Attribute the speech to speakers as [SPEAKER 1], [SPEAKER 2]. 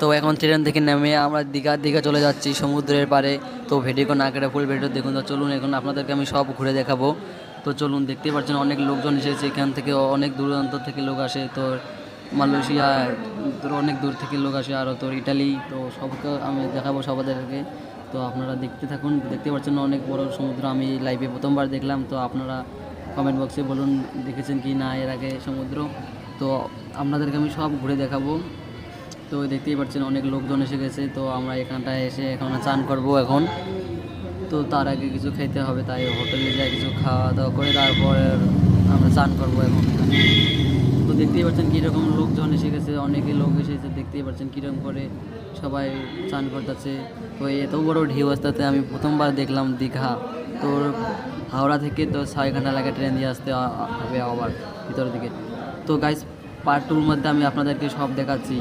[SPEAKER 1] তো এখন ট্রেন থেকে নেমে আমরা দীঘা দীঘা চলে যাচ্ছি সমুদ্রের পাড়ে। তো ভিডিও না কেটে ফুল ভিডিও দেখুন তো, চলুন এখন আপনাদেরকে আমি সব ঘুরে দেখাবো। তো চলুন দেখতে পাচ্ছেন অনেক লোকজন এসেছে, এখান থেকে অনেক দূরান্ত থেকে লোক আসে। তো মালয়েশিয়া অনেক দূর থেকে লোক আসে আরও তোর ইটালি, তো সবকে আমি দেখাবো সবাদেরকে। তো আপনারা দেখতে থাকুন, দেখতে পাচ্ছেন অনেক বড় সমুদ্র। আমি লাইভে প্রথমবার দেখলাম, তো আপনারা কমেন্ট বক্সে বলুন, দেখেছেন কি না এর আগে সমুদ্র। তো আপনাদেরকে আমি সব ঘুরে দেখাবো। তো দেখতেই পাচ্ছেন অনেক লোকজন এসে গেছে। তো আমরা এখানটায় এসে এখানে চান করব এখন। তো তার আগে কিছু খেতে হবে, তাই হোটেলে যাই, কিছু খাওয়া দাওয়া করে তারপর আমরা চান করব এখন। তো দেখতেই পাচ্ছেন কীরকম লোকজন এসে গেছে, অনেকে লোক এসেছে দেখতেই পাচ্ছেন কীরকম করে সবাই চান করতেছে। তো এত বড় ঢেউ আসতে আমি প্রথমবার দেখলাম দীঘা। তো হাওড়া থেকে তো ছয় ঘণ্টা লাগে ট্রেন দিয়ে আসতে হবে আবার ভিতর দিকে। তো গাইস পার্ট টুর মধ্যে আমি আপনাদেরকে সব দেখাচ্ছি।